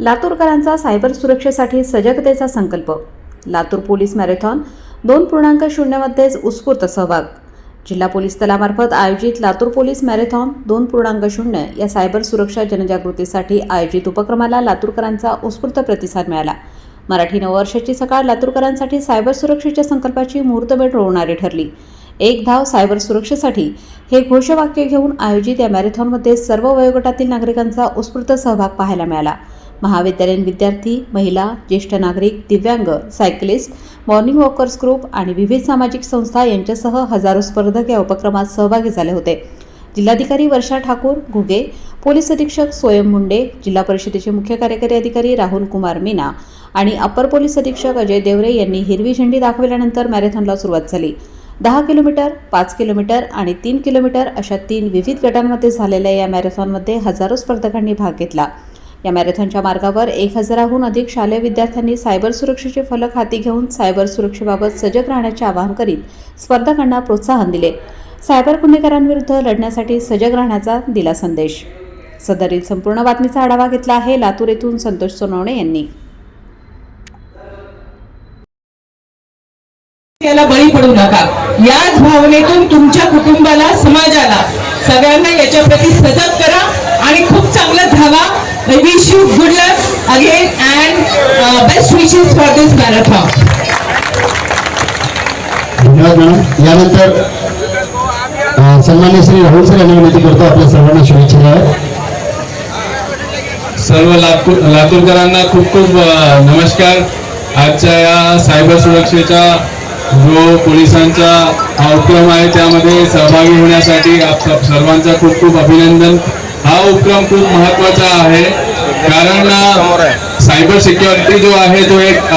लातूरकरांचा cyber सुरक्षेसाठी सजगतेचा संकल्प. Latur police marathon दोन पूर्णांक शून्यमध्येच उत्स्फूर्त सहभाग. जिल्हा पोलीस दलामार्फत आयोजित लातूर पोलीस मॅरेथॉन दोन पूर्णांक शून्य या सायबर सुरक्षा जनजागृतीसाठी आयोजित उपक्रमाला लातूरकरांचा उत्स्फूर्त प्रतिसाद मिळाला. मराठी नववर्षाची सकाळ लातूरकरांसाठी सायबर सुरक्षेच्या संकल्पाची मुहूर्तभेट रोवणारी ठरली. एक धाव सायबर सुरक्षेसाठी हे घोषवाक्य घेऊन आयोजित या मॅरेथॉनमध्ये सर्व वयोगटातील नागरिकांचा उत्स्फूर्त सहभाग पाहायला मिळाला. महाविद्यालयीन विद्यार्थी महिला ज्येष्ठ नागरिक दिव्यांग सायकलिस्ट मॉर्निंग वॉकर्स ग्रुप आणि विविध सामाजिक संस्था यांच्यासह हजारो स्पर्धक या उपक्रमात सहभागी झाले होते. जिल्हाधिकारी वर्षा ठाकूर घुगे पोलीस अधीक्षक सोयम मुंडे जिल्हा परिषदेचे मुख्य कार्यकारी अधिकारी राहुल कुमार मीना आणि अपर पोलीस अधीक्षक अजय देवरे यांनी हिरवी झेंडी दाखविल्यानंतर मॅरेथॉनला सुरुवात झाली. दहा किलोमीटर पाच किलोमीटर आणि तीन किलोमीटर अशा तीन विविध गटांमध्ये झालेल्या या मॅरेथॉनमध्ये हजारो स्पर्धकांनी भाग घेतला. या मॅरेथॉनच्या मार्गावर एक हजाराहून अधिक शालेय विद्यार्थ्यांनी सायबर सुरक्षेचे फलक हाती घेऊन सायबर सुरक्षेबाबत सजग राहण्याचे आवाहन करीत स्पर्धकांना प्रोत्साहन दिले. सायबर गुन्हेगारांविरुद्ध लढण्यासाठी सजग राहण्याचा दिला संदेश. सदरील संपूर्ण बातमीचा आढावा घेतला आहे लातूर येथून संतोष सोनवणे यांनी. याला बळी पडू नका. याच भावनेतून तुमच्या कुटुंबाला समाजाला सगळ्यांना याच्या प्रती सजग करा आणि खूप चांगलं धावा wish you good luck again and best wishes for this marathon धन्यवाद मॅडम यानंतर सन्मान्य श्री राहुल सर यांनी विनंती करतो आपल्या सर्वांना शुभेच्छा सर्व लातूर लातूरकरांना खूप खूप नमस्कार. आजच्या या सायबर सुरक्षेच्या जो पोलिसांचा हा उपक्रम आहे त्यामध्ये सहभागी होण्यासाठी आप सर्वांचा खूप खूप अभिनंदन. हा उपक्रम खूप महत्त्वाचा आहे. कारण सायबर सिक्युरिटी जो आहे तो एक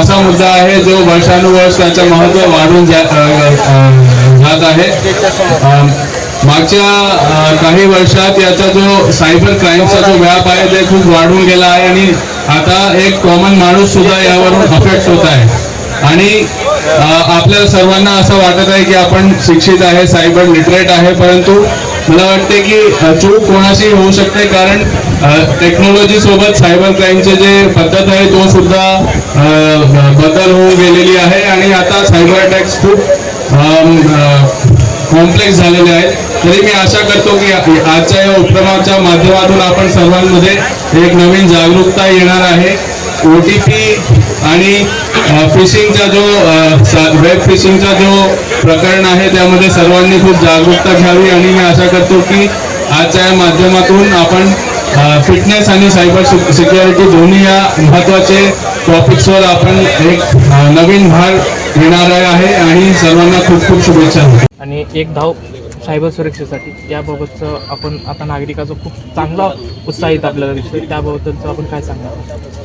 असा मुद्दा आहे जो वर्षानुवर्ष त्याचं महत्त्व वाढून जात आहे. मागच्या काही वर्षात याचा जो सायबर क्राईमचा जो व्याप आहे ते खूप वाढून गेला आहे आणि आता एक कॉमन माणूस सुद्धा यावरून अफेक्ट होत आहे. आणि आपल्या सर्वांना असं वाटत आहे की आपण शिक्षित आहे सायबर लिटरेट आहे परंतु मला वाटते की चूक कोणाशी होऊ शकते कारण टेक्नॉलॉजी सोबत सायबर क्राईमचे जे पद्धत आहे तो सुद्धा बदल होऊन गेलेली आहे. आणि आता सायबर अटॅक्स खूप कॉम्प्लेक्स झालेले आहेत. तरी मी आशा करतो की आजच्या या उपक्रमाच्या माध्यमातून आपण सर्वांमध्ये एक नवीन जागरूकता येणार आहे. ओ टी पी आणि फिशिंगचा जो वेब फिशिंगचा जो प्रकरण आहे त्यामध्ये सर्वांनी खूप जागरूकता घ्यावी. आणि मी आशा करतो की आजच्या या माध्यमातून आपण फिटनेस आणि सायबर सिक्युरिटी दोन्ही या महत्त्वाचे टॉपिक्सवर आपण एक नवीन भार घेणार आहे. आणि सर्वांना खूप खूप शुभेच्छा. आणि एक धाव सायबर सुरक्षेसाठी त्याबाबतचं आपण आता नागरिकाचं खूप चांगला उत्साहित आपल्याला दिसतो त्याबाबतचं आपण काय सांगणार?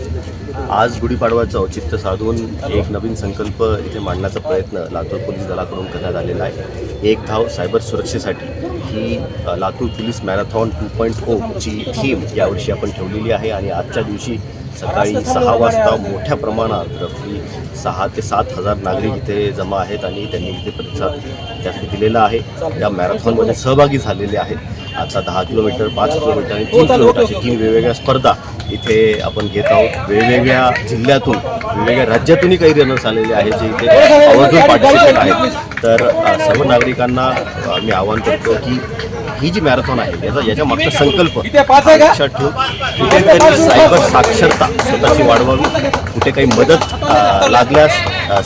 आज गुढीपाडवाचं औचित्य साधून एक नवीन संकल्प इथे मांडण्याचा प्रयत्न लातूर पोलीस दलाकडून करण्यात आलेला आहे. एक धाव सायबर सुरक्षेसाठी ही Latur police marathon two point ओची theme यावर्षी आपण ठेवलेली आहे आणि आजच्या दिवशी सकाळी सहा वाजता मोठ्या प्रमाणात रफली सहा ते सात हजार नागरिक इथे जमा आहेत आणि त्यांनी इथे प्रतिसाद त्यासाठी दिलेला आहे. या मॅरेथॉनमध्ये सहभागी झालेले आहेत. आता दहा किलोमीटर पाच किलोमीटर आणि तीन किलोमीटर अशी तीन वेगवेगळ्या स्पर्धा इथे आपण घेत आहोत. वेगवेगळ्या जिल्ह्यातून वेगवेगळ्या राज्यातूनही काही रनर्स आलेले आहेत जे इथे आवर्जून पार्टिसिपेट आहेत. तर सर्व नागरिकांना मी आवाहन करतो की ही जी मॅरेथॉन आहे याचा याच्या मागचा संकल्प लक्षात ठेवून कुठेतरी सायबर साक्षरता स्वतःची वाढवावी. कुठे काही मदत लागल्यास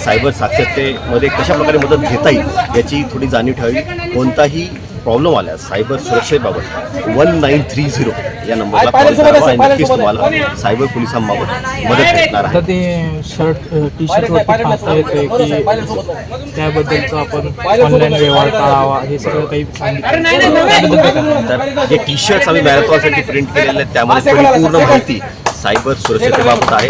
सायबर साक्षरतेमध्ये कशा प्रकारे मदत घेता येईल याची थोडी जाणीव ठेवावी. कोणताही प्रॉब्लेम आल्यास सायबर सुरक्षेबाबत वन नाईन थ्री झिरो या नंबरला कॉल करावा आणि नक्कीच तुम्हाला सायबर पोलिसांबाबत मदत भेटणार आहे. आता ते शर्ट टी शर्टवरती पाहता येतोय की त्याबद्दलचं आपण ऑनलाईन व्यवहार टाळावा हे सगळं काही सांगितलं? तर जे टी शर्ट्स आम्ही मॅरेथॉनसाठी प्रिंट केलेले आहेत. त्यामध्ये परिपूर्ण माहिती सायबर सुरक्षेबाबत आहे.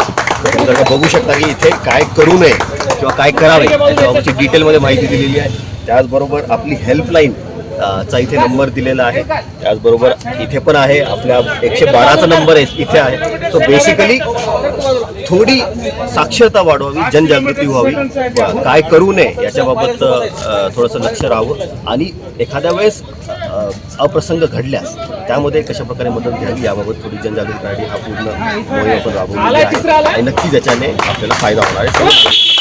तर बघू शकता की इथे काय करू नये किंवा काय करावे. याच्याबाबतची डिटेलमध्ये माहिती दिलेली आहे. त्याचबरोबर आपली हेल्पलाईन चा इथे नंबर दिलेला आहे. त्याचबरोबर इथे पण आहे. आपल्या एकशे बाराचा नंबर आहे. इथे आहे. सो बेसिकली थोडी साक्षरता वाढवावी जनजागृती व्हावी. काय करू नये याच्याबाबत थोडंसं लक्ष राहावं. आणि एखाद्या वेळेस अप्रसंग घडल्यास त्यामध्ये कशा प्रकारे मदत घ्यावी याबाबत थोडी जनजागृती करण्यासाठी हा पूर्ण मोहीम आपण राबवलेली आहे. आणि नक्कीच याच्याने आपल्याला फायदा होणार आहे.